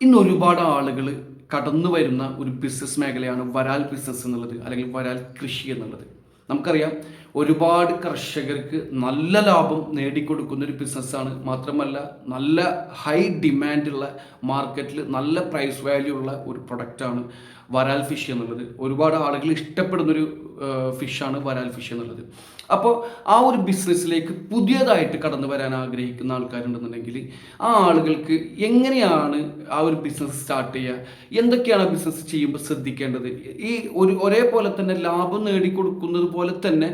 ഇന്ന് ഒരുപാട് ആളുകൾ കടന്നു വരുന്ന ഒരു ബിസിനസ് മേഖലയാണ് വരാൽ ബിസിനസ് എന്നുള്ളത് അല്ലെങ്കിൽ വരാൽ കൃഷി എന്നുള്ളത്. നമുക്കറിയാം ഒരുപാട് കർഷകർക്ക് നല്ല ലാഭം നേടിക്കൊടുക്കുന്ന ഒരു ബിസിനസ്സാണ് മാത്രമല്ല നല്ല ഹൈ ഡിമാൻഡുള്ള മാർക്കറ്റിൽ നല്ല പ്രൈസ് വാല്യൂ ഉള്ള ഒരു പ്രൊഡക്റ്റാണ് വരാൽ ഫിഷ് എന്നുള്ളത്. ഒരുപാട് ആളുകൾ ഇഷ്ടപ്പെടുന്നൊരു ഫിഷാണ് വരാൽ ഫിഷ് എന്നുള്ളത്. അപ്പോൾ ആ ഒരു ബിസിനസ്സിലേക്ക് പുതിയതായിട്ട് കടന്നു വരാൻ ആഗ്രഹിക്കുന്ന ആൾക്കാരുണ്ടെന്നുണ്ടെങ്കിൽ ആ ആളുകൾക്ക് എങ്ങനെയാണ് ആ ഒരു ബിസിനസ് സ്റ്റാർട്ട് ചെയ്യുക? എന്തൊക്കെയാണ് ബിസിനസ് ചെയ്യുമ്പോൾ ശ്രദ്ധിക്കേണ്ടത്? ഈ ഒരു ഒരേപോലെ തന്നെ ലാഭം നേടിക്കൊടുക്കുന്നത് പോലെ തന്നെ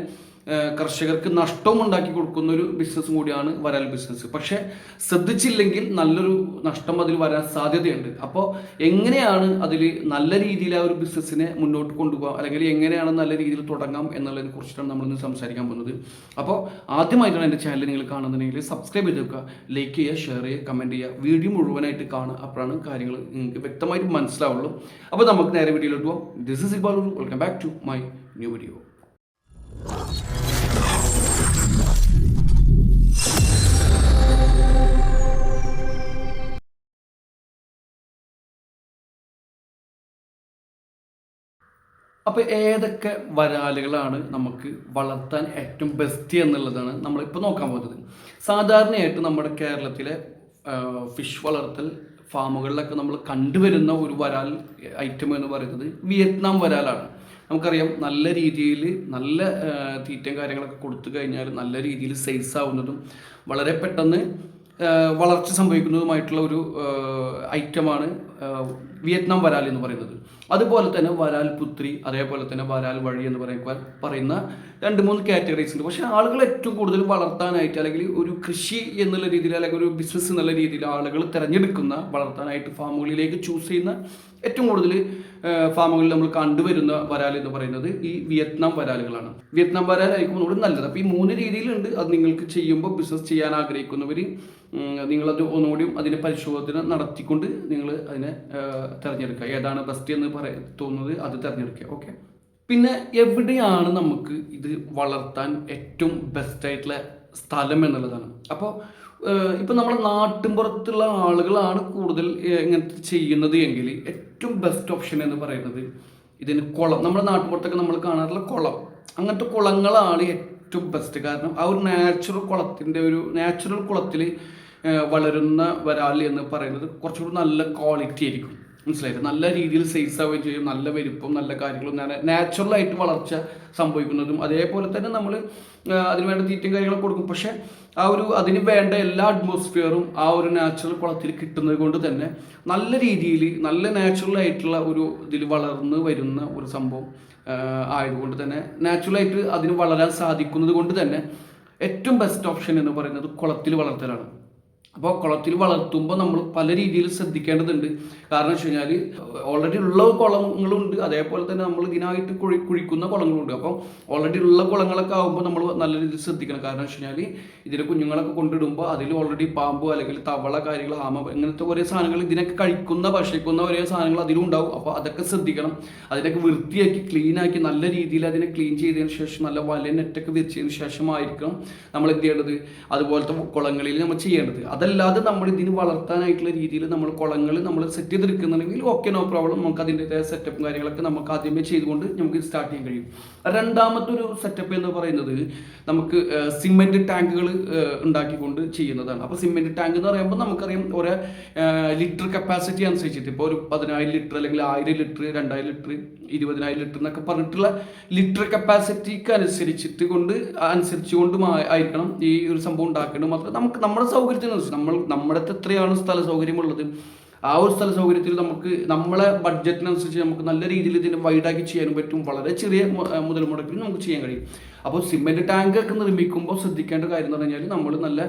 കർഷകർക്ക് നഷ്ടവും ഉണ്ടാക്കി കൊടുക്കുന്ന ഒരു ബിസിനസ്സും കൂടിയാണ് വരാൽ ബിസിനസ് പക്ഷെ ശ്രദ്ധിച്ചില്ലെങ്കിൽ നല്ലൊരു നഷ്ടം അതിൽ വരാൻ സാധ്യതയുണ്ട്. അപ്പോൾ എങ്ങനെയാണ് അതിൽ നല്ല രീതിയിൽ ആ ഒരു ബിസിനസ്സിനെ മുന്നോട്ട് കൊണ്ടുപോകാം? അല്ലെങ്കിൽ എങ്ങനെയാണ് നല്ല രീതിയിൽ തുടങ്ങാം എന്നുള്ളതിനെ കുറിച്ചിട്ടാണ് നമ്മളിന്ന് സംസാരിക്കാൻ പോകുന്നത്. അപ്പോൾ ആദ്യമായിട്ടാണ് എന്റെ ചാനൽ നിങ്ങൾ കാണുന്നുണ്ടെങ്കിൽ സബ്സ്ക്രൈബ് ചെയ്ത് വെക്കുക. ലൈക്ക് ചെയ്യുക ഷെയർ ചെയ്യുക കമന്റ് ചെയ്യുക. വീഡിയോ മുഴുവനായിട്ട് കാണുക. അപ്പോഴാണ് കാര്യങ്ങൾ നിങ്ങൾക്ക് വ്യക്തമായിട്ട് മനസ്സിലാവുള്ളൂ. അപ്പോൾ നമുക്ക് നേരെ വീഡിയോയിലോട്ട് പോകാം this is Iqbal welcome back to my new video അപ്പോൾ ഏതൊക്കെ വരാലുകളാണ് നമുക്ക് വളർത്താൻ ഏറ്റവും ബെസ്റ്റ് എന്നുള്ളതാണ് നമ്മൾ നമ്മളിപ്പോൾ നോക്കാൻ പോകുന്നത്. സാധാരണയായിട്ട് നമ്മുടെ കേരളത്തിലെ ഫിഷ് വളർത്തൽ ഫാമുകളിലൊക്കെ നമ്മൾ കണ്ടുവരുന്ന ഒരു വരാൽ ഐറ്റം എന്ന് പറയുന്നത് വിയറ്റ്നാം വരാലാണ്. നമുക്കറിയാം നല്ല രീതിയിൽ നല്ല തീറ്റയും കാര്യങ്ങളൊക്കെ കൊടുത്തു കഴിഞ്ഞാൽ നല്ല രീതിയിൽ സൈസ് ആവുന്നതും വളരെ പെട്ടെന്ന് വളർച്ച സംഭവിക്കുന്നതുമായിട്ടുള്ള ഒരു ഐറ്റമാണ് വിയറ്റ്നാം വരാൽ എന്ന് പറയുന്നത്. അതുപോലെ തന്നെ വരാൽ പുത്രി അതേപോലെ തന്നെ വരാൽ വഴി എന്ന് പറയുന്ന പറയുന്ന രണ്ട് മൂന്ന് കാറ്റഗറീസ് ഉണ്ട്. പക്ഷേ ആളുകൾ ഏറ്റവും കൂടുതൽ വളർത്താനായിട്ട് അല്ലെങ്കിൽ ഒരു കൃഷി എന്നുള്ള രീതിയിൽ അല്ലെങ്കിൽ ഒരു ബിസിനസ് എന്നുള്ള രീതിയിൽ ആളുകൾ തിരഞ്ഞെടുക്കുന്ന വളർത്താനായിട്ട് ഫാമുകളിലേക്ക് ചൂസ് ചെയ്യുന്ന ഏറ്റവും കൂടുതൽ ഫാമുകളിൽ നമ്മൾ കണ്ടുവരുന്ന വരാൽ എന്ന് പറയുന്നത് ഈ വിയറ്റ്നാം വരാലുകളാണ്. വിയറ്റ്നാം വരാലായിരിക്കും ഒന്നുകൂടി നല്ലത്. അപ്പോൾ ഈ മൂന്ന് രീതിയിലുണ്ട്. അത് നിങ്ങൾക്ക് ചെയ്യുമ്പോൾ ബിസിനസ് ചെയ്യാൻ ആഗ്രഹിക്കുന്നവർ നിങ്ങളത് ഒന്നുകൂടി അതിനെ പരിശോധന നടത്തിക്കൊണ്ട് നിങ്ങൾ അതിനെ തിരഞ്ഞെടുക്കുക. ഏതാണ് ബെസ്റ്റ് എന്ന് പറയ തോന്നുന്നത് അത് തിരഞ്ഞെടുക്കുക. ഓക്കെ പിന്നെ എവിടെയാണ് നമുക്ക് ഇത് വളർത്താൻ ഏറ്റവും ബെസ്റ്റ് ആയിട്ടുള്ള സ്ഥലം എന്നുള്ളതാണ്. അപ്പോൾ ഇപ്പം നമ്മുടെ നാട്ടിൻപുറത്തുള്ള ആളുകളാണ് കൂടുതൽ ഇങ്ങനത്തെ ചെയ്യുന്നത് എങ്കിൽ ഏറ്റവും ബെസ്റ്റ് ഓപ്ഷൻ എന്ന് പറയുന്നത് ഇതിന് കുളം. നമ്മുടെ നാട്ടിൻപുറത്തൊക്കെ നമ്മൾ കാണാറുള്ള കുളം. അങ്ങനത്തെ കുളങ്ങളാണ് ഏറ്റവും ബെസ്റ്റ് കാരണം ആ ഒരു നാച്ചുറൽ കുളത്തിന്റെ ഒരു നാച്ചുറൽ കുളത്തിൽ വളരുന്ന വരാൽ എന്ന് പറയുന്നത് കുറച്ചുകൂടി നല്ല ക്വാളിറ്റി ആയിരിക്കും. മനസ്സിലായില്ലേ നല്ല രീതിയിൽ സൈസ് ആവുകയും ചെയ്യും നല്ല വലുപ്പം നല്ല കാര്യങ്ങളും നാച്ചുറൽ ആയിട്ട് വളർച്ച സംഭവിക്കുന്നതും അതേപോലെ തന്നെ നമ്മൾ അതിന് വേണ്ട തീറ്റയും കാര്യങ്ങളും കൊടുക്കും. പക്ഷേ ആ ഒരു അതിന് വേണ്ട എല്ലാ അറ്റ്മോസ്ഫിയറും ആ ഒരു നാച്ചുറൽ കുളത്തിൽ കിട്ടുന്നത് കൊണ്ട് തന്നെ നല്ല രീതിയിൽ നല്ല നാച്ചുറൽ ആയിട്ടുള്ള ഒരു ഇതിൽ വളർന്ന് വരുന്ന ഒരു സംഭവം ആയതുകൊണ്ട് തന്നെ നാച്ചുറലായിട്ട് അതിന് വളരാൻ സാധിക്കുന്നത് കൊണ്ട് തന്നെ ഏറ്റവും ബെസ്റ്റ് ഓപ്ഷൻ എന്ന് പറയുന്നത് കുളത്തിൽ വളർത്തലാണ്. അപ്പോൾ കുളത്തിൽ വളർത്തുമ്പോൾ നമ്മൾ പല രീതിയിൽ ശ്രദ്ധിക്കേണ്ടതുണ്ട്. കാരണം വെച്ച് കഴിഞ്ഞാൽ ഓൾറെഡി ഉള്ള കുളങ്ങളുണ്ട്. അതേപോലെ തന്നെ നമ്മൾ ഇതിനായിട്ട് കുഴി കുഴിക്കുന്ന കുളങ്ങളുണ്ട്. അപ്പോൾ ഓൾറെഡി ഉള്ള കുളങ്ങളൊക്കെ ആകുമ്പോൾ നമ്മൾ നല്ല രീതിയിൽ ശ്രദ്ധിക്കണം. കാരണം വെച്ച് കഴിഞ്ഞാൽ ഇതിലെ കുഞ്ഞുങ്ങളൊക്കെ കൊണ്ടിടുമ്പോൾ അതിൽ ഓൾറെഡി പാമ്പ് അല്ലെങ്കിൽ തവള കാര്യങ്ങൾ ആമ ഇങ്ങനത്തെ ഒരേ സാധനങ്ങൾ ഇതിനൊക്കെ കഴിക്കുന്ന ഭക്ഷിക്കുന്ന ഒരേ സാധനങ്ങൾ അതിലും ഉണ്ടാവും. അപ്പോൾ അതൊക്കെ ശ്രദ്ധിക്കണം. അതിനൊക്കെ വൃത്തിയാക്കി ക്ലീനാക്കി നല്ല രീതിയിൽ അതിനെ ക്ലീൻ ചെയ്തതിന് ശേഷം നല്ല വല നെറ്റൊക്കെ വിരിച്ചതിന് ശേഷമായിരിക്കണം നമ്മൾ എന്ത് ചെയ്യേണ്ടത്? അതുപോലത്തെ കുളങ്ങളിൽ നമ്മൾ ചെയ്യേണ്ടത്. അതല്ലാതെ നമ്മൾ ഇതിന് വളർത്താനായിട്ടുള്ള രീതിയിൽ നമ്മൾ കുളങ്ങൾ നമ്മൾ സെറ്റ് ചെയ്തെടുക്കുന്നുണ്ടെങ്കിൽ ഓക്കെ നോ പ്രോബ്ലം നമുക്ക് അതിന്റെതായ സെറ്റപ്പും കാര്യങ്ങളൊക്കെ നമുക്ക് ആദ്യമേ ചെയ്തുകൊണ്ട് നമുക്ക് സ്റ്റാർട്ട് ചെയ്യാൻ കഴിയും. രണ്ടാമത്തെ ഒരു സെറ്റപ്പ് എന്ന് പറയുന്നത് നമുക്ക് സിമെന്റ് ടാങ്കുകൾ ഉണ്ടാക്കിക്കൊണ്ട് ചെയ്യുന്നതാണ്. അപ്പോൾ സിമെന്റ് ടാങ്ക് എന്ന് പറയുമ്പോൾ നമുക്കറിയാം ഓരോ ലിറ്റർ കപ്പാസിറ്റി അനുസരിച്ചിട്ട് ഇപ്പോൾ ഒരു പതിനായിരം ലിറ്റർ അല്ലെങ്കിൽ ആയിരം ലിറ്റർ രണ്ടായിരം ലിറ്റർ ഇരുപതിനായിരം ലിറ്റർ എന്നൊക്കെ പറഞ്ഞിട്ടുള്ള ലിറ്റർ കപ്പാസിറ്റിക്ക് അനുസരിച്ചിട്ട് കൊണ്ട് അനുസരിച്ചുകൊണ്ടും ആയിരിക്കണം ഈ ഒരു സംഭവം ഉണ്ടാക്കേണ്ടത്. മാത്രം നമുക്ക് നമ്മുടെ സൗകര്യത്തിനനുസരിച്ച് നമ്മൾ നമ്മുടെ എത്രയാണ് സ്ഥല സൗകര്യമുള്ളത്? ആ ഒരു സ്ഥല സൗകര്യത്തിൽ നമുക്ക് നമ്മളെ ബഡ്ജറ്റിനനുസരിച്ച് നമുക്ക് നല്ല രീതിയിൽ ഇതിനെ വൈഡാക്കി ചെയ്യാനും പറ്റും. വളരെ ചെറിയ മുതൽ മുടക്കിൽ നമുക്ക് ചെയ്യാൻ കഴിയും. അപ്പോൾ സിമെന്റ് ടാങ്ക് ഒക്കെ നിർമ്മിക്കുമ്പോൾ ശ്രദ്ധിക്കേണ്ട കാര്യം എന്ന് പറഞ്ഞാൽ നമ്മൾ നല്ല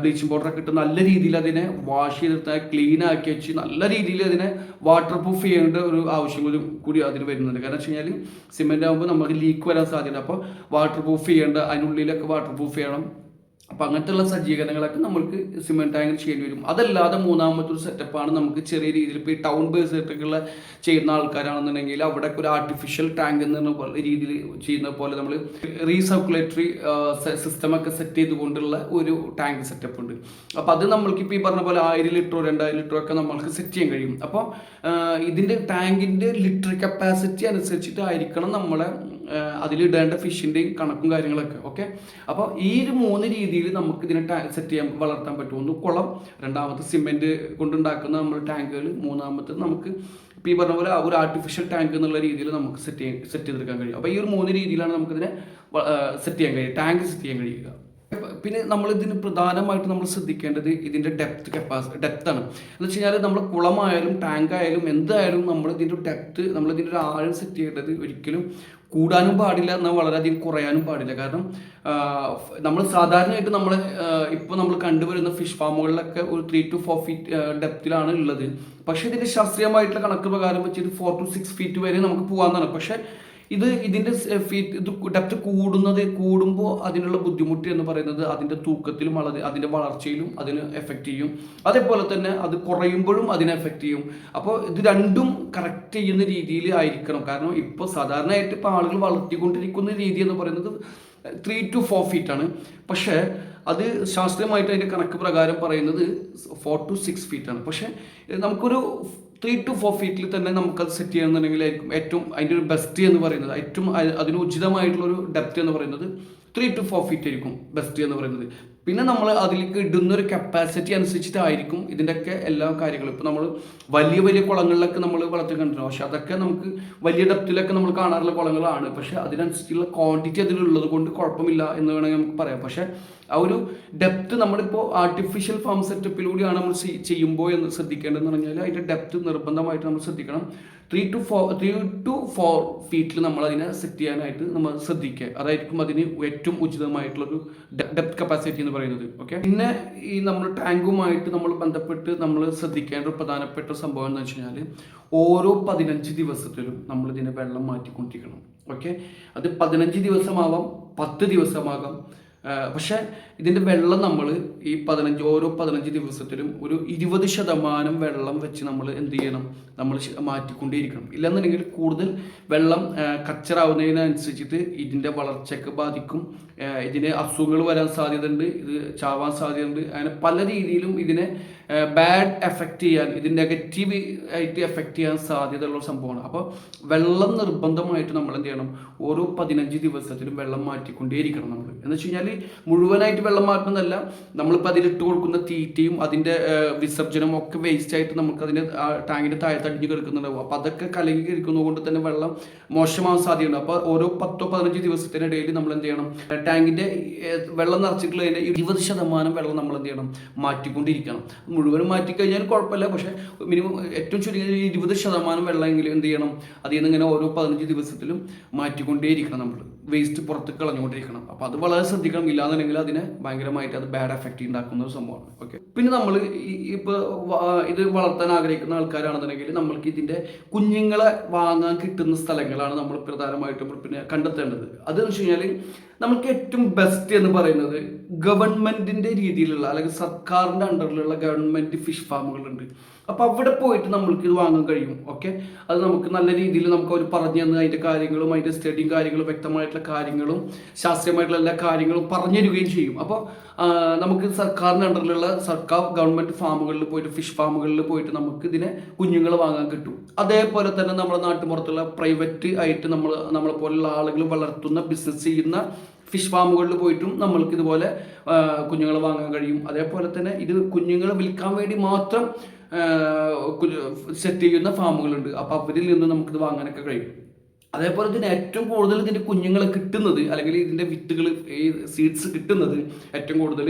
ബ്ലീച്ചിങ് പൗഡർ ഒക്കെ ഇട്ട് നല്ല രീതിയിൽ അതിനെ വാഷ് ചെയ്തിട്ട് ക്ലീൻ ആക്കി വെച്ച് നല്ല രീതിയിൽ അതിനെ വാട്ടർ പ്രൂഫ് ചെയ്യേണ്ട ഒരു ആവശ്യം കൂടി കൂടി അതിന് വരുന്നുണ്ട്. കാരണം വെച്ച് കഴിഞ്ഞാൽ സിമെന്റ് ആകുമ്പോൾ നമുക്ക് ലീക്ക് വരാൻ സാധ്യത. അപ്പോൾ വാട്ടർ പ്രൂഫ് ചെയ്യേണ്ട അതിനുള്ളിലൊക്കെ വാട്ടർ പ്രൂഫ് ചെയ്യണം. അപ്പം അങ്ങനത്തെയുള്ള സജ്ജീകരണങ്ങളൊക്കെ നമ്മൾക്ക് സിമെന്റ് ടാങ്കിൽ ചെയ്യേണ്ടി വരും. അതല്ലാതെ മൂന്നാമത്തെ ഒരു സെറ്റപ്പാണ് നമുക്ക് ചെറിയ രീതിയിൽ ഇപ്പോൾ ഈ ടൗൺ ബേസിലുള്ള ചെയ്യുന്ന ആൾക്കാരാണെന്നുണ്ടെങ്കിൽ അവിടെ ഒരു ആർട്ടിഫിഷ്യൽ ടാങ്ക് എന്ന രീതിയിൽ ചെയ്യുന്ന പോലെ നമ്മൾ റീസർക്കുലേറ്ററി സിസ്റ്റം ഒക്കെ സെറ്റ് ചെയ്തുകൊണ്ടുള്ള ഒരു ടാങ്ക് സെറ്റപ്പ് ഉണ്ട്. അപ്പോൾ അത് നമ്മൾക്ക് ഇപ്പോൾ ഈ പറഞ്ഞ പോലെ ആയിരം ലിറ്ററോ രണ്ടായിരം ലിറ്ററോ ഒക്കെ നമ്മൾക്ക് സെറ്റ് ചെയ്യാൻ കഴിയും. അപ്പോൾ ഇതിന്റെ ടാങ്കിന്റെ ലിറ്റർ കപ്പാസിറ്റി അനുസരിച്ചിട്ട് അനുസരിച്ചിട്ടായിരിക്കണം നമ്മളെ അതിലിടേണ്ട ഫിഷിന്റെയും കണക്കും കാര്യങ്ങളൊക്കെ ഓക്കെ അപ്പോൾ ഈ ഒരു മൂന്ന് രീതിയിൽ നമുക്ക് ഇതിനെ സെറ്റ് ചെയ്യാൻ വളർത്താൻ പറ്റും. ഒന്ന് കുളം രണ്ടാമത്തെ സിമെന്റ് കൊണ്ടുണ്ടാക്കുന്ന നമ്മൾ ടാങ്കുകൾ മൂന്നാമത്തെ നമുക്ക് ഇപ്പോൾ ഈ പറഞ്ഞ പോലെ ഒരു ആർട്ടിഫിഷ്യൽ ടാങ്ക് എന്നുള്ള രീതിയിൽ നമുക്ക് സെറ്റ് ചെയ്യാൻ സെറ്റ് ചെയ്തെടുക്കാൻ കഴിയും. അപ്പോൾ ഈ ഒരു മൂന്ന് രീതിയിലാണ് നമുക്കിതിനെ സെറ്റ് ചെയ്യാൻ കഴിയുക ടാങ്ക് സെറ്റ് ചെയ്യാൻ കഴിയുക. പിന്നെ നമ്മൾ ഇതിന് പ്രധാനമായിട്ട് നമ്മൾ ശ്രദ്ധിക്കേണ്ടത് ഇതിന്റെ ഡെപ്ത് കപ്പാസിറ്റി ഡെപ്താണ് എന്ന് വെച്ച് കഴിഞ്ഞാൽ നമ്മൾ കുളമായാലും ടാങ്ക് ആയാലും എന്തായാലും നമ്മൾ ഇതിന്റെ ഡെപ്ത് നമ്മൾ ഇതിന്റെ ഒരു ആഴം സെറ്റ് ചെയ്യേണ്ടത് ഒരിക്കലും കൂടാനും പാടില്ല എന്നാൽ വളരെയധികം കുറയാനും പാടില്ല. കാരണം നമ്മൾ സാധാരണയായിട്ട് നമ്മൾ ഇപ്പോൾ നമ്മൾ കണ്ടുവരുന്ന ഫിഷ് ഫാമുകളിലൊക്കെ ഒരു ത്രീ ടു ഫോർ ഫീറ്റ് ഡെപ്തിലാണ് ഉള്ളത്. പക്ഷേ ഇതിന്റെ ശാസ്ത്രീയമായിട്ടുള്ള കണക്ക് പ്രകാരം വെച്ചിട്ട് ഫോർ ടു സിക്സ് ഫീറ്റ് വരെ നമുക്ക് പോകാമെന്നാണ് പക്ഷേ ഇത് ഇതിന്റെ ഫീറ്റ് ഇത് ഡെപ്ത് കൂടുന്നത് കൂടുമ്പോൾ അതിനുള്ള ബുദ്ധിമുട്ട് എന്ന് പറയുന്നത് അതിന്റെ തൂക്കത്തിലും വളരെ അതിന്റെ വളർച്ചയിലും അതിന് എഫക്റ്റ് ചെയ്യും. അതേപോലെ തന്നെ അത് കുറയുമ്പോഴും അതിനെ എഫക്റ്റ് ചെയ്യും. അപ്പോൾ ഇത് രണ്ടും കറക്റ്റ് ചെയ്യുന്ന രീതിയിൽ ആയിരിക്കണം. കാരണം ഇപ്പോൾ സാധാരണയായിട്ട് ഇപ്പോൾ ആളുകൾ വളർത്തിക്കൊണ്ടിരിക്കുന്ന രീതി എന്ന് പറയുന്നത് ത്രീ ടു ഫോർ ഫീറ്റ് ആണ്. പക്ഷേ അത് ശാസ്ത്രീയമായിട്ട് അതിന്റെ കണക്ക് പ്രകാരം പറയുന്നത് ഫോർ ടു സിക്സ് ഫീറ്റ് ആണ്. പക്ഷേ നമുക്കൊരു ത്രീ ടു ഫോർ ഫീറ്റിൽ തന്നെ നമുക്കത് സെറ്റ് ചെയ്യണമെന്നുണ്ടെങ്കിൽ ഏറ്റവും അതിന്റെ ഒരു ബെസ്റ്റ് എന്ന് പറയുന്നത്. ഏറ്റവും അതിന് ഉചിതമായിട്ടുള്ള ഒരു ഡെപ്ത് എന്ന് പറയുന്നത് ത്രീ ടു ഫോർ ഫീറ്റ് ആയിരിക്കും ബെസ്റ്റ് എന്ന് പറയുന്നത്. പിന്നെ നമ്മൾ അതിലേക്ക് ഇടുന്ന ഒരു കപ്പാസിറ്റി അനുസരിച്ചിട്ടായിരിക്കും ഇതിന്റെയൊക്കെ എല്ലാ കാര്യങ്ങളും. ഇപ്പോൾ നമ്മൾ വലിയ വലിയ കുളങ്ങളിലൊക്കെ നമ്മൾ വളർത്തി കണ്ടിരുന്നു പക്ഷെ അതൊക്കെ നമുക്ക് വലിയ ഡെപ്തിലൊക്കെ നമ്മൾ കാണാറുള്ള കുളങ്ങളാണ്. പക്ഷെ അതിനനുസരിച്ചുള്ള ക്വാണ്ടിറ്റി അതിലുള്ളത് കൊണ്ട് കുഴപ്പമില്ല എന്ന് വേണമെങ്കിൽ നമുക്ക് പറയാം. പക്ഷെ ആ ഒരു ഡെപ്ത് നമ്മളിപ്പോൾ ആർട്ടിഫിഷ്യൽ ഫാം സെറ്റപ്പിലൂടെയാണ് നമ്മൾ ചെയ്യുമ്പോൾ എന്ന് ശ്രദ്ധിക്കേണ്ടതെന്ന് പറഞ്ഞാൽ അതിന്റെ ഡെപ്ത് നിർബന്ധമായിട്ട് നമ്മൾ ശ്രദ്ധിക്കണം. Three two four three two four ഫീറ്റിൽ നമ്മൾ അതിനെ സെറ്റ് ചെയ്യാനായിട്ട് നമ്മൾ ശ്രദ്ധിക്കുക. അതായിരിക്കും അതിന് ഏറ്റവും ഉചിതമായിട്ടുള്ളൊരു ഡെപ്ത് കപ്പാസിറ്റി എന്ന് പറയുന്നത്. ഓക്കെ പിന്നെ ഈ നമ്മൾ ടാങ്കുമായിട്ട് നമ്മൾ ബന്ധപ്പെട്ട് നമ്മൾ ശ്രദ്ധിക്കേണ്ട ഒരു പ്രധാനപ്പെട്ട സംഭവം എന്ന് വെച്ച് കഴിഞ്ഞാൽ ഓരോ പതിനഞ്ച് ദിവസത്തിലും നമ്മൾ ഇതിനെ വെള്ളം മാറ്റിക്കൊണ്ടിരിക്കണം. ഓക്കെ അത് പതിനഞ്ച് ദിവസമാവാം പത്ത് ദിവസമാകാം. പക്ഷേ ഇതിന്റെ വെള്ളം നമ്മൾ ഈ പതിനഞ്ച് ഓരോ പതിനഞ്ച് ദിവസത്തിലും ഒരു ഇരുപത് ശതമാനം വെള്ളം വെച്ച് നമ്മൾ എന്ത് ചെയ്യണം? നമ്മൾ മാറ്റിക്കൊണ്ടേയിരിക്കണം. ഇല്ലെന്നുണ്ടെങ്കിൽ കൂടുതൽ വെള്ളം കച്ചറാവുന്നതിനനുസരിച്ചിട്ട് ഇതിന്റെ വളർച്ചയ്ക്ക് ബാധിക്കും. ഇതിന് അസുഖങ്ങൾ വരാൻ സാധ്യതയുണ്ട് ഇത് ചാവാൻ സാധ്യതയുണ്ട്. അങ്ങനെ പല രീതിയിലും ഇതിനെ ബാഡ് എഫക്റ്റ് ചെയ്യാൻ ഇത് നെഗറ്റീവ് ആയിട്ട് എഫക്റ്റ് ചെയ്യാൻ സാധ്യതയുള്ള സംഭവമാണ്. അപ്പോൾ വെള്ളം നിർബന്ധമായിട്ട് നമ്മൾ എന്ത് ചെയ്യണം? ഓരോ പതിനഞ്ച് ദിവസത്തിലും വെള്ളം മാറ്റിക്കൊണ്ടേയിരിക്കണം നമ്മൾ. എന്ന് വെച്ച് കഴിഞ്ഞാൽ മുഴുവനായിട്ട് വെള്ളം മാറ്റുന്നതല്ല നമ്മളിപ്പോൾ അതിലിട്ട് കൊടുക്കുന്ന തീറ്റയും അതിന്റെ വിസർജനവും ഒക്കെ വേസ്റ്റ് ആയിട്ട് നമുക്ക് അതിന്റെ ടാങ്കിന്റെ താഴെ തടിഞ്ഞ് കിടക്കുന്നുണ്ടാവും. അപ്പോൾ അതൊക്കെ കലങ്ങി കിടക്കുന്നത് കൊണ്ട് തന്നെ വെള്ളം മോശമാവാൻ സാധ്യതയുണ്ട്. അപ്പോൾ ഓരോ പത്തോ പതിനഞ്ച് ദിവസത്തിനിടയിൽ നമ്മൾ എന്ത് ചെയ്യണം? ടാങ്കിന്റെ വെള്ളം നിറച്ചിട്ടുള്ളതിന്റെ ഇരുപത് ശതമാനം വെള്ളം നമ്മൾ എന്ത് ചെയ്യണം? മാറ്റിക്കൊണ്ടിരിക്കണം. മുഴുവനും മാറ്റിക്കഴിഞ്ഞാൽ കുഴപ്പമില്ല. പക്ഷേ മിനിമം ഏറ്റവും ചുരുങ്ങിയ ഇരുപത് ശതമാനം വെള്ളമെങ്കിലും എന്ത് ചെയ്യണം? അതിൽ നിന്ന് ഇങ്ങനെ ഓരോ പതിനഞ്ച് ദിവസത്തിലും മാറ്റിക്കൊണ്ടേയിരിക്കണം നമ്മൾ വേസ്റ്റ് പുറത്ത് കളഞ്ഞുകൊണ്ടിരിക്കണം. അപ്പോൾ അത് വളരെ ശ്രദ്ധിക്കണം ഇല്ലാന്നുണ്ടെങ്കിൽ അതിനെ ഭയങ്കരമായിട്ട് അത് ബാഡ് എഫക്റ്റ് ഉണ്ടാക്കുന്ന ഒരു സംഭവമാണ്. ഓക്കെ പിന്നെ നമ്മൾ ഇപ്പോൾ ഇത് വളർത്താൻ ആഗ്രഹിക്കുന്ന ആൾക്കാരാണെന്നുണ്ടെങ്കിൽ നമ്മൾക്ക് ഇതിന്റെ കുഞ്ഞുങ്ങളെ വാങ്ങാൻ കിട്ടുന്ന സ്ഥലങ്ങളാണ് നമ്മൾ പ്രധാനമായിട്ടും പിന്നെ കണ്ടെത്തേണ്ടത്. അതെന്ന് വെച്ച് കഴിഞ്ഞാൽ നമുക്ക് ഏറ്റവും ബെസ്റ്റ് എന്ന് പറയുന്നത് ഗവൺമെന്റിന്റെ രീതിയിലുള്ള അല്ലെങ്കിൽ സർക്കാരിന്റെ അണ്ടറിലുള്ള ഗവൺമെന്റ് ഫിഷ് ഫാമുകളുണ്ട് അപ്പോൾ അവിടെ പോയിട്ട് നമ്മൾക്ക് ഇത് വാങ്ങാൻ കഴിയും ഓക്കെ അത് നമുക്ക് നല്ല രീതിയിൽ നമുക്ക് അവർ പറഞ്ഞു തന്ന് അതിന്റെ കാര്യങ്ങളും അതിന്റെ സ്റ്റഡിയും കാര്യങ്ങളും വ്യക്തമായിട്ടുള്ള കാര്യങ്ങളും ശാസ്ത്രീയമായിട്ടുള്ള എല്ലാ കാര്യങ്ങളും പറഞ്ഞു തരികയും ചെയ്യും. അപ്പോൾ നമുക്ക് സർക്കാരിന്റെ അണ്ടറിലുള്ള സർക്കാർ ഗവൺമെന്റ് ഫാമുകളിൽ പോയിട്ട് ഫിഷ് ഫാമുകളിൽ പോയിട്ട് നമുക്ക് ഇതിനെ കുഞ്ഞുങ്ങൾ വാങ്ങാൻ കിട്ടും. അതേപോലെ തന്നെ നമ്മുടെ നാട്ടുപുറത്തുള്ള പ്രൈവറ്റ് ആയിട്ട് നമ്മൾ നമ്മളെ പോലുള്ള ആളുകൾ വളർത്തുന്ന ബിസിനസ് ചെയ്യുന്ന ഫിഷ് ഫാമുകളിൽ പോയിട്ടും നമ്മൾക്ക് ഇതുപോലെ കുഞ്ഞുങ്ങളെ വാങ്ങാൻ കഴിയും. അതേപോലെ തന്നെ ഇത് കുഞ്ഞുങ്ങളെ വിൽക്കാൻ വേണ്ടി മാത്രം സെറ്റ് ചെയ്യുന്ന ഫാമുകളുണ്ട്. അപ്പോൾ അവരിൽ നിന്ന് നമുക്കിത് വാങ്ങാനൊക്കെ കഴിയും. അതേപോലെ തന്നെ ഏറ്റവും കൂടുതൽ ഇതിന്റെ കുഞ്ഞുങ്ങളെ കിട്ടുന്നത് അല്ലെങ്കിൽ ഇതിന്റെ വിത്തുകൾ ഈ സീഡ്സ് കിട്ടുന്നത് ഏറ്റവും കൂടുതൽ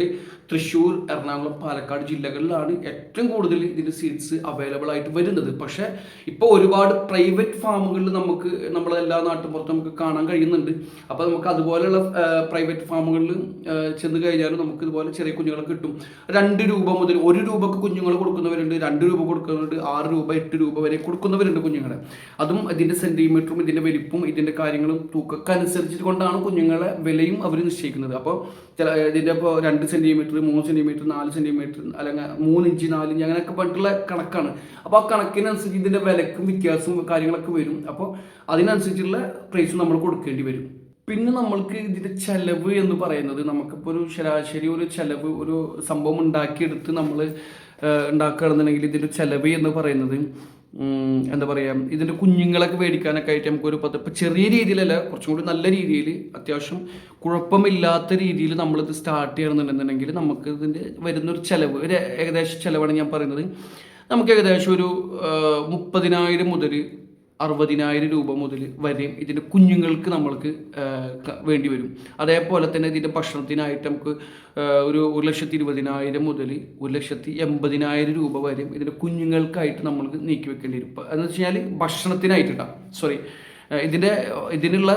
തൃശ്ശൂർ എറണാകുളം പാലക്കാട് ജില്ലകളിലാണ് ഏറ്റവും കൂടുതൽ ഇതിന്റെ സീഡ്സ് അവൈലബിൾ ആയിട്ട് വരുന്നത്. പക്ഷേ ഇപ്പോൾ ഒരുപാട് പ്രൈവറ്റ് ഫാമുകളിൽ നമുക്ക് നമ്മളെല്ലാ നാട്ടുപുറത്തും നമുക്ക് കാണാൻ കഴിയുന്നുണ്ട്. അപ്പോൾ നമുക്ക് അതുപോലെയുള്ള പ്രൈവറ്റ് ഫാമുകളിൽ ചെന്ന് കഴിഞ്ഞാൽ നമുക്ക് ഇതുപോലെ ചെറിയ കുഞ്ഞുങ്ങളെ കിട്ടും. രണ്ട് രൂപ മുതൽ ഒരു രൂപക്ക് കുഞ്ഞുങ്ങൾ കൊടുക്കുന്നവരുണ്ട് രണ്ട് രൂപ കൊടുക്കുന്നവരുണ്ട് ആറ് രൂപ എട്ട് രൂപ വരെ കൊടുക്കുന്നവരുണ്ട് കുഞ്ഞുങ്ങളെ. അതും ഇതിന്റെ സെന്റിമീറ്ററും ഇതിന്റെ വലിപ്പും ഇതിന്റെ കാര്യങ്ങളും തൂക്കൊക്കെ അനുസരിച്ചിട്ട് കൊണ്ടാണ് കുഞ്ഞുങ്ങളെ വിലയും അവർ നിശ്ചയിക്കുന്നത്. അപ്പോൾ ഇതിന്റെ ഇപ്പോൾ രണ്ട് സെന്റിമീറ്റർ മൂന്ന് സെന്റിമീറ്റർ നാല് സെന്റിമീറ്റർ അല്ലെങ്കിൽ മൂന്ന് ഇഞ്ച് നാല് ഇഞ്ച് അങ്ങനെയൊക്കെ പറഞ്ഞിട്ടുള്ള കണക്കാണ്. അപ്പോൾ ആ കണക്കിനനുസരിച്ച് ഇതിന്റെ വിലക്കും വ്യത്യാസവും കാര്യങ്ങളൊക്കെ വരും. അപ്പോൾ അതിനനുസരിച്ചുള്ള പ്രൈസ് നമ്മൾ കൊടുക്കേണ്ടി വരും. പിന്നെ നമ്മൾക്ക് ഇതിന്റെ ചെലവ് എന്ന് പറയുന്നത് നമുക്കിപ്പോൾ ഒരു ശരാശരി ഒരു ചെലവ് ഒരു സംഭവം ഉണ്ടാക്കിയെടുത്ത് നമ്മൾ ഉണ്ടാക്കുകയാണെന്നുണ്ടെങ്കിൽ ഇതിന്റെ ചെലവ് എന്ന് പറയുന്നത് എന്താ പറയുക ഇതിന്റെ കുഞ്ഞുങ്ങളൊക്കെ മേടിക്കാനൊക്കെ ആയിട്ട് നമുക്കൊരു പത്ത് ഇപ്പം ചെറിയ രീതിയിലല്ല കുറച്ചും കൂടി നല്ല രീതിയിൽ അത്യാവശ്യം കുഴപ്പമില്ലാത്ത രീതിയിൽ നമ്മളിത് സ്റ്റാർട്ട് ചെയ്യണമെന്നുണ്ടെന്നുണ്ടെങ്കിൽ നമുക്ക് ഇതിന്റെ വരുന്നൊരു ചിലവ് ഒരു ഏകദേശം ചിലവാണ് ഞാൻ പറയുന്നത്. നമുക്ക് ഏകദേശം ഒരു മുപ്പതിനായിരം മുതൽ അറുപതിനായിരം രൂപ മുതൽ വരെ ഇതിന്റെ കുഞ്ഞുങ്ങൾക്ക് നമ്മൾക്ക് വേണ്ടി വരും. അതേപോലെ തന്നെ ഇതിന്റെ ഭക്ഷണത്തിനായിട്ട് നമുക്ക് ഒരു ഒരു ലക്ഷത്തി ഇരുപതിനായിരം മുതൽ ഒരു ലക്ഷത്തി എൺപതിനായിരം രൂപ വരെ ഇതിന്റെ കുഞ്ഞുങ്ങൾക്കായിട്ട് നമ്മൾക്ക് നീക്കി വെക്കേണ്ടി വരും. എന്ന് വെച്ച് കഴിഞ്ഞാൽ ഭക്ഷണത്തിനായിട്ടാണ് സോറി ഇതിന്റെ ഇതിനുള്ള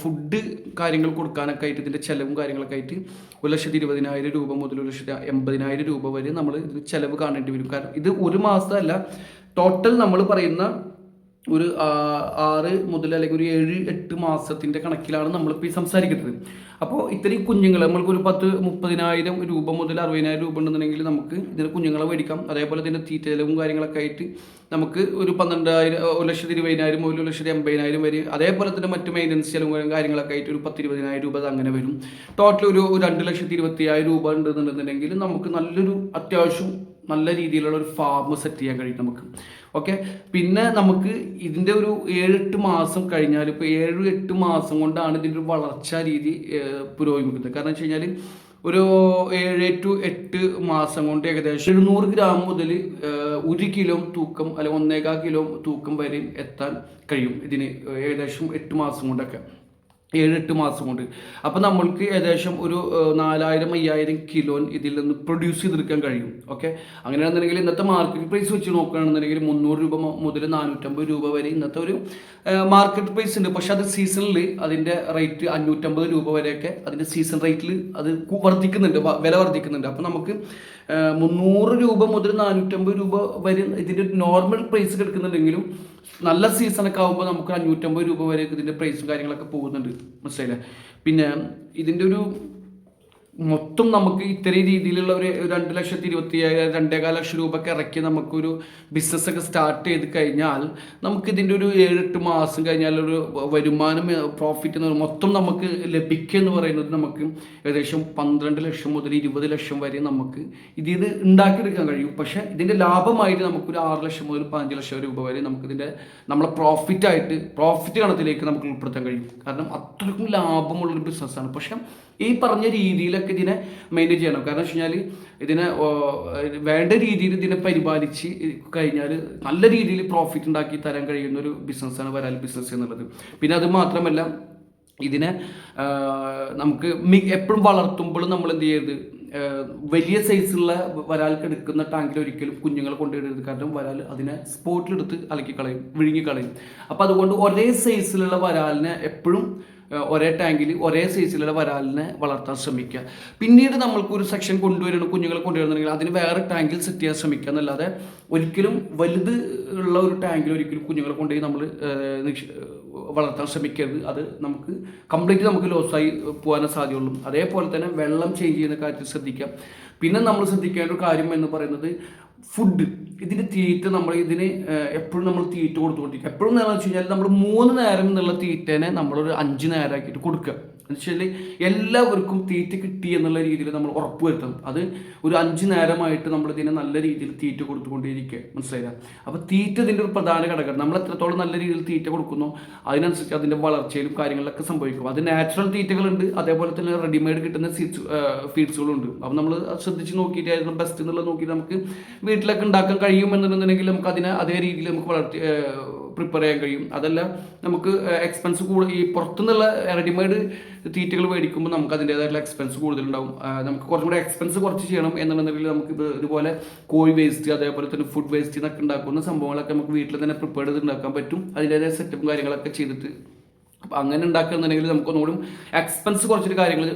ഫുഡ് കാര്യങ്ങൾ കൊടുക്കാനൊക്കെ ആയിട്ട് ഇതിന്റെ ചിലവും കാര്യങ്ങളൊക്കെ ആയിട്ട് ഒരു ലക്ഷത്തി ഇരുപതിനായിരം രൂപ മുതൽ ഒരു ലക്ഷത്തി എൺപതിനായിരം രൂപ വരെ നമ്മൾ ഇതിന് ചിലവ് കാണേണ്ടി വരും. കാരണം ഇത് ഒരു മാസമല്ല. ടോട്ടൽ നമ്മൾ പറയുന്ന ഒരു ആറ് മുതൽ അല്ലെങ്കിൽ ഒരു ഏഴ് എട്ട് മാസത്തിന്റെ കണക്കിലാണ് നമ്മളിപ്പോൾ ഈ സംസാരിക്കുന്നത്. അപ്പോൾ ഇത്രയും കുഞ്ഞുങ്ങൾ നമ്മൾക്ക് ഒരു പത്ത് മുപ്പതിനായിരം രൂപ മുതൽ അറുപതിനായിരം രൂപ ഉണ്ടെന്നുണ്ടെങ്കിൽ നമുക്ക് ഇതിന് കുഞ്ഞുങ്ങളെ മേടിക്കാം. അതേപോലെ ഇതിന്റെ തീറ്റയിലും കാര്യങ്ങളൊക്കെ ആയിട്ട് നമുക്ക് ഒരു പന്ത്രണ്ടായിരം ഒരു ലക്ഷത്തി ഇരുപതിനായിരം ഒരു ലക്ഷത്തി അമ്പതിനായിരം വരെ അതേപോലെ തന്നെ മറ്റ് മെയിന്റനൻസ് ചെലവും കാര്യങ്ങളൊക്കെ ആയിട്ട് ഒരു പത്ത് ഇരുപതിനായിരം രൂപ അങ്ങനെ വരും. ടോട്ടൽ ഒരു രണ്ട് ലക്ഷത്തി ഇരുപത്തിയായിരം രൂപ ഉണ്ടെന്നുണ്ടെന്നുണ്ടെങ്കിൽ നമുക്ക് നല്ലൊരു അത്യാവശ്യം നല്ല രീതിയിലുള്ള ഒരു ഫാം സെറ്റ് ചെയ്യാൻ കഴിയും നമുക്ക്. ഓക്കെ പിന്നെ നമുക്ക് ഇതിന്റെ ഒരു ഏഴെട്ട് മാസം കഴിഞ്ഞാൽ ഇപ്പോൾ ഏഴ് എട്ട് മാസം കൊണ്ടാണ് ഇതിന്റെ ഒരു വളർച്ചാ രീതി പുരോഗമിക്കുന്നത്. കാരണം വെച്ച് കഴിഞ്ഞാൽ ഒരു ഏഴ് ടു എട്ട് മാസം കൊണ്ട് ഏകദേശം എഴുന്നൂറ് ഗ്രാം മുതൽ ഒരു കിലോ തൂക്കം അല്ലെങ്കിൽ ഒന്നേകാൽ കിലോ തൂക്കം വരെ എത്താൻ കഴിയും ഇതിന് ഏകദേശം എട്ട് മാസം കൊണ്ടൊക്കെ. ഏഴെട്ട് മാസം കൊണ്ട്. അപ്പോൾ നമ്മൾക്ക് ഏകദേശം ഒരു നാലായിരം അയ്യായിരം കിലോ ഇതിൽ നിന്ന് പ്രൊഡ്യൂസ് ചെയ്തെടുക്കാൻ കഴിയും. ഓക്കെ അങ്ങനെയാണെന്നുണ്ടെങ്കിൽ ഇന്നത്തെ മാർക്കറ്റ് പ്രൈസ് വെച്ച് നോക്കുകയാണെന്നുണ്ടെങ്കിൽ മുന്നൂറ് രൂപ മുതൽ നാനൂറ്റമ്പത് രൂപ വരെ ഇന്നത്തെ ഒരു മാർക്കറ്റ് പ്രൈസ് ഉണ്ട്. പക്ഷേ അത് സീസണിൽ അതിന്റെ റേറ്റ് അഞ്ഞൂറ്റമ്പത് രൂപ വരെയൊക്കെ അതിന്റെ സീസൺ റേറ്റിൽ അത് വർദ്ധിക്കുന്നുണ്ട് വില വർദ്ധിക്കുന്നുണ്ട്. അപ്പോൾ നമുക്ക് മുന്നൂറ് രൂപ മുതൽ നാനൂറ്റമ്പത് രൂപ വരെ ഇതിന്റെ നോർമൽ പ്രൈസ് കിടക്കുന്നുണ്ടെങ്കിലും നല്ല സീസണൊക്കെ ആകുമ്പോൾ നമുക്ക് അഞ്ഞൂറ്റമ്പത് രൂപ വരെ ഇതിന്റെ പ്രൈസും കാര്യങ്ങളൊക്കെ പോകുന്നുണ്ട്. മനസ്സിലായില്ലേ? പിന്നെ ഇതിന്റെ ഒരു മൊത്തം നമുക്ക് ഇത്രയും രീതിയിലുള്ള ഒരു രണ്ട് ലക്ഷത്തി ഇരുപത്തി അയ്യായിരം രണ്ടേകാൽ ലക്ഷം രൂപയ്ക്ക് ഇറക്കി നമുക്കൊരു ബിസിനസ്സൊക്കെ സ്റ്റാർട്ട് ചെയ്ത് കഴിഞ്ഞാൽ നമുക്ക് ഇതിന്റെ ഒരു ഏഴെട്ട് മാസം കഴിഞ്ഞാൽ ഒരു വരുമാനം പ്രോഫിറ്റ് എന്ന് മൊത്തം നമുക്ക് ലഭിക്കുക എന്ന് പറയുന്നത് നമുക്ക് ഏകദേശം പന്ത്രണ്ട് ലക്ഷം മുതൽ ഇരുപത് ലക്ഷം വരെ നമുക്ക് നിന്ന് ഉണ്ടാക്കിയെടുക്കാൻ കഴിയും. പക്ഷേ ഇതിന്റെ ലാഭമായിട്ട് നമുക്കൊരു ആറ് ലക്ഷം മുതൽ പതിനഞ്ച് ലക്ഷം രൂപ വരെ നമുക്കിതിന്റെ നമ്മളെ പ്രോഫിറ്റായിട്ട് പ്രോഫിറ്റ് കണത്തിലേക്ക് നമുക്ക് ഉൾപ്പെടുത്താൻ കഴിയും. കാരണം അത്രയ്ക്കും ലാഭമുള്ളൊരു ബിസിനസ്സാണ് പക്ഷേ ഈ പറഞ്ഞ രീതിയിലൊക്കെ ഇതിനെ മെയിന്റെയിൻ ചെയ്യണം. കാരണം വെച്ച് കഴിഞ്ഞാൽ ഇതിനെ വേണ്ട രീതിയിൽ ഇതിനെ പരിപാലിച്ച് കഴിഞ്ഞാൽ നല്ല രീതിയിൽ പ്രോഫിറ്റ് ഉണ്ടാക്കി തരാൻ കഴിയുന്ന ഒരു ബിസിനസ്സാണ് വരാൽ ബിസിനസ് എന്നുള്ളത്. പിന്നെ അത് മാത്രമല്ല ഇതിനെ നമുക്ക് എപ്പോഴും വളർത്തുമ്പോൾ നമ്മൾ എന്ത് ചെയ്യരുത് വലിയ സൈസുള്ള വരാൽക്ക് എടുക്കുന്ന ടാങ്കിൽ ഒരിക്കലും കുഞ്ഞുങ്ങളെ കൊണ്ടുവരരുത്. കാരണം വരാൽ അതിനെ സ്പോട്ടിലെടുത്ത് അലക്കിക്കളയും വിഴുങ്ങിക്കളയും. അപ്പോൾ അതുകൊണ്ട് ഒരേ സൈസിലുള്ള വരാലിനെ എപ്പോഴും ഒരേ ടാങ്കിൽ ഒരേ സൈസിലുള്ള വരാലിനെ വളർത്താൻ ശ്രമിക്കുക. പിന്നീട് നമ്മൾക്ക് ഒരു സെക്ഷൻ കൊണ്ടുവരണം കുഞ്ഞുങ്ങളെ കൊണ്ടുവരുന്നുണ്ടെങ്കിൽ അതിന് വേറെ ടാങ്കിൽ സെറ്റ് ചെയ്യാൻ ശ്രമിക്കുക എന്നല്ലാതെ ഒരിക്കലും വലുത് ഉള്ള ഒരു ടാങ്കിൽ ഒരിക്കലും കുഞ്ഞുങ്ങളെ കൊണ്ടുപോയി നമ്മൾ വളർത്താൻ ശ്രമിക്കരുത്. അത് നമുക്ക് കംപ്ലീറ്റ് നമുക്ക് ലോസായി പോകാനേ സാധ്യതയുള്ളൂ. അതേപോലെ തന്നെ വെള്ളം ചേഞ്ച് ചെയ്യുന്ന കാര്യത്തിൽ ശ്രദ്ധിക്കാം പിന്നെ നമ്മൾ ശ്രദ്ധിക്കേണ്ട ഒരു കാര്യം എന്ന് പറയുന്നത് ഫുഡ് ഇതിന് തീറ്റ നമ്മൾ ഇതിന് എപ്പോഴും നമ്മൾ തീറ്റ കൊടുത്തുകൊണ്ടിരിക്കുക എപ്പോഴും എന്താണെന്ന് വെച്ച് കഴിഞ്ഞാൽ നമ്മൾ മൂന്ന് നേരം എന്നുള്ള തീറ്റേനെ നമ്മളൊരു അഞ്ച് നേരമാക്കിയിട്ട് കൊടുക്കുക. എന്ന് വെച്ചാൽ എല്ലാവർക്കും തീറ്റ കിട്ടി എന്നുള്ള രീതിയിൽ നമ്മൾ ഉറപ്പുവരുത്തണം. അത് ഒരു അഞ്ച് നേരമായിട്ട് നമ്മൾ ഇതിനെ നല്ല രീതിയിൽ തീറ്റ കൊടുത്തുകൊണ്ടേയിരിക്കുക. മനസ്സിലായില്ല? അപ്പോൾ തീറ്റ ഇതിന്റെ ഒരു പ്രധാന ഘടകം. നമ്മൾ എത്രത്തോളം നല്ല രീതിയിൽ തീറ്റ കൊടുക്കുന്നു അതിനനുസരിച്ച് അതിന്റെ വളർച്ചയിലും കാര്യങ്ങളിലൊക്കെ സംഭവിക്കും. അത് നാച്ചുറൽ തീറ്റകളുണ്ട് അതേപോലെ തന്നെ റെഡിമെയ്ഡ് കിട്ടുന്ന സീഡ്സ് ഫീഡ്സുകളുണ്ട് അപ്പം നമ്മൾ ശ്രദ്ധിച്ച് നോക്കിയിട്ടായിരുന്നു ബെസ്റ്റ് എന്നുള്ളത് നോക്കിയിട്ട് നമുക്ക് വീട്ടിലൊക്കെ ഉണ്ടാക്കാൻ കഴിയുമെന്നുണ്ടെന്നുണ്ടെങ്കിൽ നമുക്ക് അതിനെ അതേ രീതിയിൽ നമുക്ക് വളർത്തി പ്രിപ്പയർ ചെയ്യാൻ കഴിയും. അതല്ല നമുക്ക് എക്സ്പെൻസ് കൂടുതൽ ഈ പുറത്തുനിന്നുള്ള റെഡിമെയ്ഡ് തീറ്റകൾ മേടിക്കുമ്പോൾ നമുക്ക് അതിന്റേതായിട്ടുള്ള എക്സ്പെൻസ് കൂടുതലുണ്ടാവും. നമുക്ക് കുറച്ചും കൂടെ എക്സ്പെൻസ് കുറച്ച് ചെയ്യണം എന്നുണ്ടെങ്കിൽ നമുക്ക് ഇത് ഇതുപോലെ കോഴി വേസ്റ്റ് അതേപോലെ തന്നെ ഫുഡ് വേസ്റ്റ് എന്നൊക്കെ ഉണ്ടാക്കുന്ന സംഭവങ്ങളൊക്കെ നമുക്ക് വീട്ടിൽ തന്നെ പ്രിപ്പയർ ചെയ്ത് ഉണ്ടാക്കാൻ പറ്റും. അതിന്റേതായ സെറ്റപ്പും കാര്യങ്ങളൊക്കെ ചെയ്തിട്ട്. അപ്പം അങ്ങനെ ഉണ്ടാക്കുകയാണെന്നുണ്ടെങ്കിൽ നമുക്കൊന്നുകൂടി എക്സ്പെൻസ് കുറച്ചൊരു കാര്യങ്ങൾ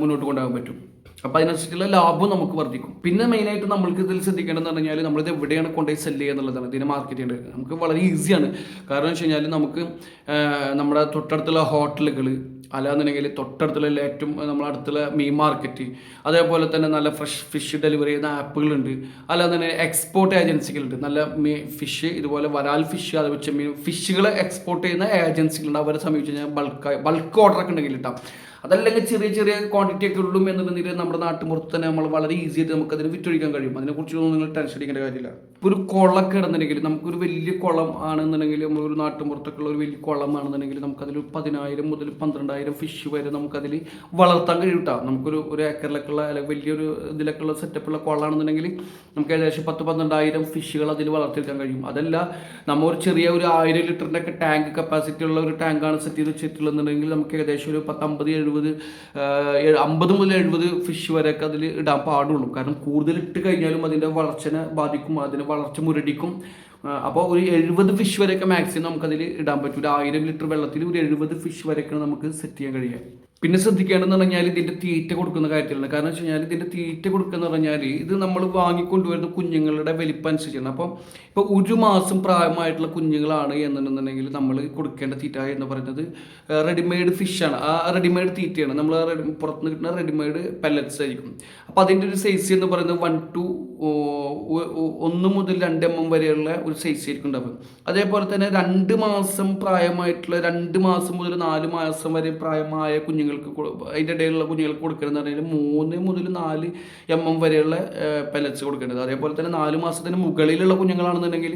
മുന്നോട്ട് കൊണ്ടുപോകാൻ പറ്റും. അപ്പോൾ അതിനനുസരിച്ചുള്ള ലാഭം നമുക്ക് വർദ്ധിക്കും. പിന്നെ മെയിനായിട്ട് നമ്മൾക്ക് ഇതിൽ ശ്രദ്ധിക്കേണ്ടതെന്ന് പറഞ്ഞാൽ നമ്മളിത് എവിടെയാണ് കൊണ്ടുപോയി സെല്ല് ചെയ്യുക എന്നുള്ളതാണ്. ഇതിനെ മാർക്കറ്റ് ചെയ്യേണ്ടത്. നമുക്ക് വളരെ ഈസിയാണ് കാരണം വെച്ച് കഴിഞ്ഞാൽ നമുക്ക് നമ്മുടെ തൊട്ടടുത്തുള്ള ഹോട്ടലുകൾ അല്ലാന്നുണ്ടെങ്കിൽ തൊട്ടടുത്തുള്ള ഏറ്റവും നമ്മുടെ അടുത്തുള്ള മീൻ മാർക്കറ്റ് അതേപോലെ തന്നെ നല്ല ഫ്രഷ് ഫിഷ് ഡെലിവറി ചെയ്യുന്ന ആപ്പുകളുണ്ട് തന്നെ എക്സ്പോർട്ട് ഏജൻസികളുണ്ട് നല്ല മീ ഫിഷ് ഇതുപോലെ വരാൽ ഫിഷ് അതുപോലെ മീൻ ഫിഷുകളെ എക്സ്പോർട്ട് ചെയ്യുന്ന ഏജൻസികളുണ്ട് അവരെ സമീപിച്ച് കഴിഞ്ഞാൽ ബൾക്ക് ബൾക്ക് ഓർഡറൊക്കെ ഉണ്ടെങ്കിൽ കിട്ടാം അതല്ലെങ്കിൽ ചെറിയ ചെറിയ ക്വാണ്ടിറ്റി ഒക്കെ ഉള്ളൂ എന്നുണ്ടെങ്കിൽ നമ്മുടെ നാട്ടുമ്പുറത്ത് തന്നെ നമ്മൾ വളരെ ഈസി ആയിട്ട് നമുക്ക് അതിന് വിറ്റൊഴിക്കാൻ കഴിയും. അതിനെക്കുറിച്ചൊന്നും നിങ്ങൾ ടെൻഷൻ അടിക്കേണ്ട കാര്യമില്ല. ഒരു കുളമൊക്കെ ഇടുന്നുണ്ടെങ്കിൽ നമുക്കൊരു വലിയ കുളം ആണെന്നുണ്ടെങ്കിൽ ഒരു ഉള്ള ഒരു വലിയ കുളം ആണെന്നുണ്ടെങ്കിൽ നമുക്കതിൽ പതിനായിരം മുതൽ പന്ത്രണ്ടായിരം ഫിഷ് വരെ നമുക്കതിൽ വളർത്താൻ കഴിയും നമുക്കൊരു ഒരു ഏക്കറിലൊക്കെ ഉള്ള അല്ലെങ്കിൽ വലിയൊരു ഇതിലൊക്കെ ഉള്ള സെറ്റപ്പുള്ള കുളമാണെന്നുണ്ടെങ്കിൽ നമുക്ക് ഏകദേശം പത്ത് പന്ത്രണ്ടായിരം ഫിഷുകൾ അതിൽ വളർത്തിയെടുക്കാൻ കഴിയും. അതല്ല നമ്മൾ ഒരു ചെറിയ ഒരു ആയിരം ലിറ്ററിന്റെ ഒക്കെ ടാങ്ക് കപ്പാസിറ്റി ഉള്ള ഒരു ടാങ്കാണ് സെറ്റ് ചെയ്ത് വെച്ചിട്ടുള്ളതെന്നുണ്ടെങ്കിൽ നമുക്ക് ഏകദേശം ഒരു പത്തമ്പത് എഴുപത് അമ്പത് മുതൽ എഴുപത് ഫിഷ് വരെയൊക്കെ അതിൽ ഇടാൻ പാടുള്ളൂ. കാരണം കൂടുതൽ ഇട്ട് കഴിഞ്ഞാലും അതിന്റെ വളർച്ചനെ ബാധിക്കും അതിന്റെ വളർച്ച മുരടിക്കും. അപ്പോൾ ഒരു എഴുപത് ഫിഷ് വരെയൊക്കെ മാക്സിമം നമുക്കതിൽ ഇടാൻ പറ്റും. ഒരു ആയിരം ലിറ്റർ വെള്ളത്തിൽ ഒരു എഴുപത് ഫിഷ് വരെയൊക്കെ നമുക്ക് സെറ്റ് ചെയ്യാൻ കഴിയുക. പിന്നെ ശ്രദ്ധിക്കേണ്ടതെന്ന് പറഞ്ഞാൽ ഇതിന്റെ തീറ്റ കൊടുക്കുന്ന കാര്യത്തിലാണ്. കാരണം വെച്ച് കഴിഞ്ഞാൽ ഇതിന്റെ തീറ്റ എന്ന് പറഞ്ഞാൽ ഇത് നമ്മൾ വാങ്ങിക്കൊണ്ടുവരുന്ന കുഞ്ഞുങ്ങളുടെ വലിപ്പം അനുസരിച്ചാണ്. അപ്പോൾ ഇപ്പോൾ ഒരു മാസം പ്രായമായിട്ടുള്ള കുഞ്ഞുങ്ങളാണ് എന്നുണ്ടെന്നുണ്ടെങ്കിൽ നമ്മൾ കൊടുക്കേണ്ട തീറ്റ എന്ന് പറയുന്നത് റെഡിമെയ്ഡ് ഫിഷാണ് ആ റെഡിമെയ്ഡ് തീറ്റയാണ്. നമ്മൾ പുറത്തുനിന്ന് കിട്ടുന്ന റെഡിമെയ്ഡ് പെല്ലറ്റ്സ് ആയിരിക്കും. അപ്പോൾ അതിന്റെ ഒരു സൈസ് എന്ന് പറയുന്നത് വൺ ടു ഒന്ന് മുതൽ രണ്ട് എം എം വരെയുള്ള ഒരു സൈസ് ആയിരിക്കും ഉണ്ടാവുക. അതേപോലെ തന്നെ രണ്ട് മാസം പ്രായമായിട്ടുള്ള രണ്ട് മാസം മുതൽ നാല് മാസം വരെ പ്രായമായ കുഞ്ഞുങ്ങൾക്ക് അതിന്റെ ഇടയിലുള്ള കുഞ്ഞുങ്ങൾക്ക് കൊടുക്കണമെന്ന് പറഞ്ഞാൽ മൂന്ന് മുതൽ നാല് എം എം വരെയുള്ള പെലറ്റ്സ് കൊടുക്കേണ്ടത് അതേപോലെ തന്നെ നാല് മാസത്തിന് മുകളിലുള്ള കുഞ്ഞുങ്ങളാണെന്നുണ്ടെങ്കിൽ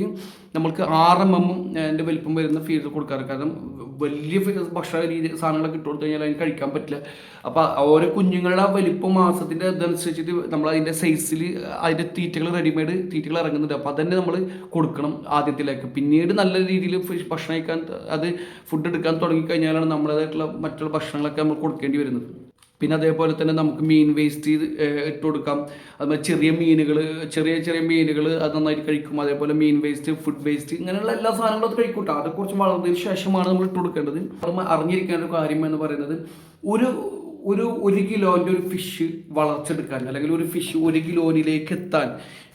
നമുക്ക് ആറ് എം എം എന്റെ വലിപ്പം വരുന്ന ഫീഡ് കൊടുക്കാറ്. കാരണം വലിയ ഭക്ഷണ രീതി സാധനങ്ങളൊക്കെ ഇട്ട് കൊടുത്തു കഴിഞ്ഞാൽ അതിന് കഴിക്കാൻ പറ്റില്ല. അപ്പോൾ ഓരോ കുഞ്ഞുങ്ങളുടെ വലിപ്പം മാസത്തിന്റെ ഇതനുസരിച്ചിട്ട് നമ്മൾ അതിന്റെ സൈസിൽ അതിന്റെ തീറ്റകൾ റെഡിമെയ്ഡ് തീറ്റകൾ ഇറങ്ങുന്നുണ്ട്. അപ്പോൾ അതന്നെ നമ്മൾ കൊടുക്കണം ആദ്യത്തിലേക്ക്. പിന്നീട് നല്ല രീതിയിൽ ഭക്ഷണം കഴിക്കാൻ അത് ഫുഡ് എടുക്കാൻ തുടങ്ങിക്കഴിഞ്ഞാലാണ് നമ്മളതായിട്ടുള്ള മറ്റുള്ള ഭക്ഷണങ്ങളൊക്കെ നമ്മൾ കൊടുക്കേണ്ടി വരുന്നത്. പിന്നെ അതേപോലെ തന്നെ നമുക്ക് മീൻ വേസ്റ്റ് ചെയ്ത് ഇട്ട് കൊടുക്കാം. അതുപോലെ ചെറിയ മീനുകൾ ചെറിയ ചെറിയ മീനുകൾ അത് നന്നായിട്ട് കഴിക്കും. അതേപോലെ മീൻ വേസ്റ്റ് ഫുഡ് വേസ്റ്റ് ഇങ്ങനെയുള്ള എല്ലാ സാധനങ്ങളും അത് കഴിക്കൂട്ടോ. കുറച്ച് വളർന്നതിന് ശേഷമാണ് നമ്മൾ ഇട്ട് കൊടുക്കേണ്ടത്. അറിഞ്ഞിരിക്കേണ്ട ഒരു കാര്യം എന്ന് പറയുന്നത് ഒരു ഒരു ഒരു കിലോന്റെ ഒരു ഫിഷ് വളർച്ചെടുക്കാൻ അല്ലെങ്കിൽ ഒരു ഫിഷ് ഒരു കിലോനിലേക്ക് എത്താൻ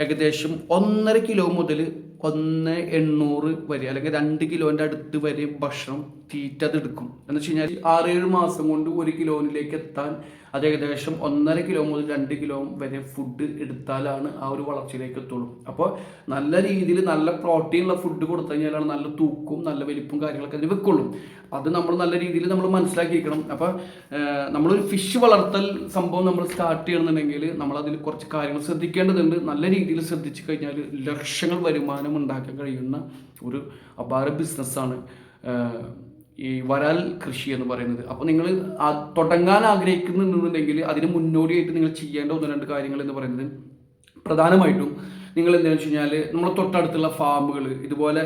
ഏകദേശം ഒന്നര കിലോ മുതൽ ഒന്ന് എണ്ണൂറ് വരെ അല്ലെങ്കിൽ രണ്ട് കിലോന്റെ അടുത്ത് വരെ ഭക്ഷണം തീറ്റ അത് എടുക്കും. എന്ന് വെച്ച് കഴിഞ്ഞാൽ ആറേഴ് മാസം കൊണ്ട് ഒരു കിലോനിലേക്ക് എത്താൻ അത് ഏകദേശം ഒന്നര കിലോ മുതൽ രണ്ട് കിലോ വരെ ഫുഡ് എടുത്താലാണ് ആ ഒരു വളർച്ചയിലേക്ക് എത്തുള്ളൂ. അപ്പോൾ നല്ല രീതിയിൽ നല്ല പ്രോട്ടീൻ ഉള്ള ഫുഡ് കൊടുത്തു കഴിഞ്ഞാലാണ് നല്ല തൂക്കും നല്ല വലിപ്പും കാര്യങ്ങളൊക്കെ അതിന് വെക്കുള്ളൂ. അത് നമ്മൾ നല്ല രീതിയിൽ നമ്മൾ മനസ്സിലാക്കിയിരിക്കണം. അപ്പോൾ നമ്മളൊരു ഫിഷ് വളർത്തൽ സംഭവം നമ്മൾ സ്റ്റാർട്ട് ചെയ്യണമെന്നുണ്ടെങ്കിൽ നമ്മൾ അതിൽ കുറച്ച് കാര്യങ്ങൾ ശ്രദ്ധിക്കേണ്ടതുണ്ട്. നല്ല രീതിയിൽ ശ്രദ്ധിച്ചു കഴിഞ്ഞാൽ ലക്ഷങ്ങൾ വരുമാനം ഉണ്ടാക്കാൻ കഴിയുന്ന ഒരു അപാര ബിസിനസ്സാണ് ഈ വരാൽ കൃഷി എന്ന് പറയുന്നത്. അപ്പോൾ നിങ്ങൾ തുടങ്ങാൻ ആഗ്രഹിക്കുന്നുണ്ടെങ്കിൽ അതിന് മുന്നോടിയായിട്ട് നിങ്ങൾ ചെയ്യേണ്ട ഒന്ന് രണ്ട് കാര്യങ്ങൾ എന്ന് പറയുന്നത് പ്രധാനമായിട്ടും നിങ്ങൾ എന്താണെന്ന് വെച്ച് കഴിഞ്ഞാൽ നമ്മുടെ തൊട്ടടുത്തുള്ള ഫാമുകൾ ഇതുപോലെ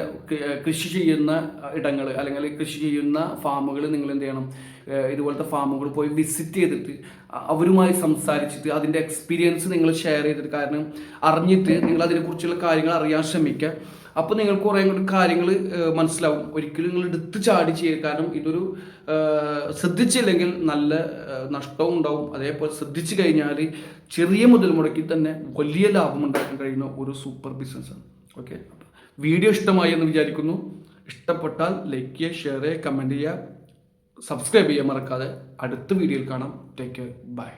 കൃഷി ചെയ്യുന്ന ഇടങ്ങൾ അല്ലെങ്കിൽ കൃഷി ചെയ്യുന്ന ഫാമുകൾ നിങ്ങൾ എന്ത് ചെയ്യണം? ഇതുപോലത്തെ ഫാമുകൾ പോയി വിസിറ്റ് ചെയ്തിട്ട് അവരുമായി സംസാരിച്ചിട്ട് അതിന്റെ എക്സ്പീരിയൻസ് നിങ്ങൾ ഷെയർ ചെയ്തിട്ട് കാരണം അറിഞ്ഞിട്ട് നിങ്ങൾ അതിനെക്കുറിച്ചുള്ള കാര്യങ്ങൾ അറിയാൻ ശ്രമിക്കുക. അപ്പോൾ നിങ്ങൾ കുറേ കൂടി കാര്യങ്ങൾ മനസ്സിലാവും. ഒരിക്കലും നിങ്ങൾ എടുത്ത് ചാടി ചെയ്യുക കാരണം ഇതൊരു ശ്രദ്ധിച്ചില്ലെങ്കിൽ നല്ല നഷ്ടവും ഉണ്ടാവും. അതേപോലെ ശ്രദ്ധിച്ചു കഴിഞ്ഞാൽ ചെറിയ മുതൽ മുടക്കി തന്നെ വലിയ ലാഭം ഉണ്ടാക്കാൻ കഴിയുന്ന ഒരു സൂപ്പർ ബിസിനസ്സാണ് ഓക്കെ വീഡിയോ ഇഷ്ടമായി എന്ന് വിചാരിക്കുന്നു. ഇഷ്ടപ്പെട്ടാൽ ലൈക്ക് ചെയ്യുക ഷെയർ ചെയ്യുക കമന്റ് ചെയ്യുക. സബ്സ്ക്രൈബ് ചെയ്യാൻ മറക്കാതെ അടുത്ത വീഡിയോയിൽ കാണാം. Take care bye